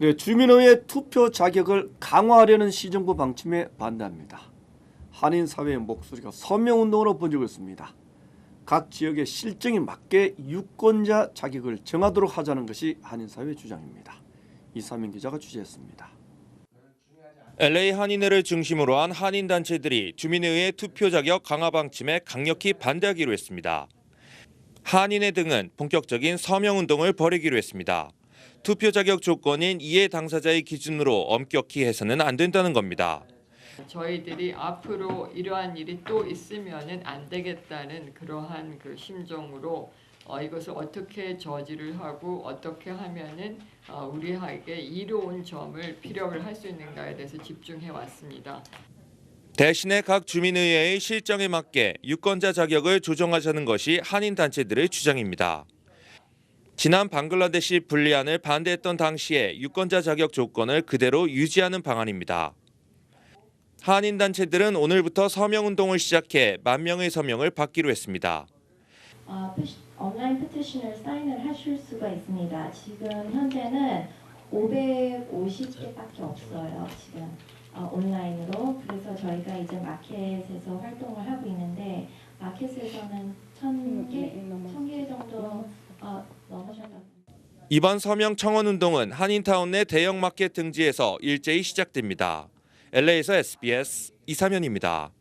네, 주민의회 투표 자격을 강화하려는 시정부 방침에 반대합니다. 한인 사회의 목소리가 서명 운동으로 번지고 있습니다. 각 지역의 실정에 맞게 유권자 자격을 정하도록 하자는 것이 한인 사회 주장입니다. 이사민 기자가 취재했습니다. LA 한인회를 중심으로 한 한인 단체들이 주민의회 투표 자격 강화 방침에 강력히 반대하기로 했습니다. 한인회 등은 본격적인 서명 운동을 벌이기로 했습니다. 투표 자격 조건인 이해 당사자의 기준으로 엄격히 해서는 안 된다는 겁니다. 저희들이 앞으로 이러한 일이 또 있으면은 안 되겠다는 그러한 그 심정으로 어, 이것을 어떻게 저지를 하고 어떻게 하면은 어, 우리에게 이로운 점을 피력을 할 수 있는가에 대해서 집중해 왔습니다. 대신에 각 주민의회의 실정에 맞게 유권자 자격을 조정하자는 것이 한인 단체들의 주장입니다. 지난 방글라데시 분리안을 반대했던 당시에 유권자 자격 조건을 그대로 유지하는 방안입니다. 한인 단체들은 오늘부터 서명 운동을 시작해 만 명의 서명을 받기로 했습니다. 아, 페시- 온라인 페티션을 사인을 하실 수가 있습니다. 지금 현재는 550개밖에 없어요. 지금 어, 온라인으로 그래서 저희가 이제 마켓에서 활동을 하고 마켓에서는 이번 서명 청원 운동은 한인타운 내 대형 마켓 등지에서 일제히 시작됩니다. LA에서 SBS 이사면입니다.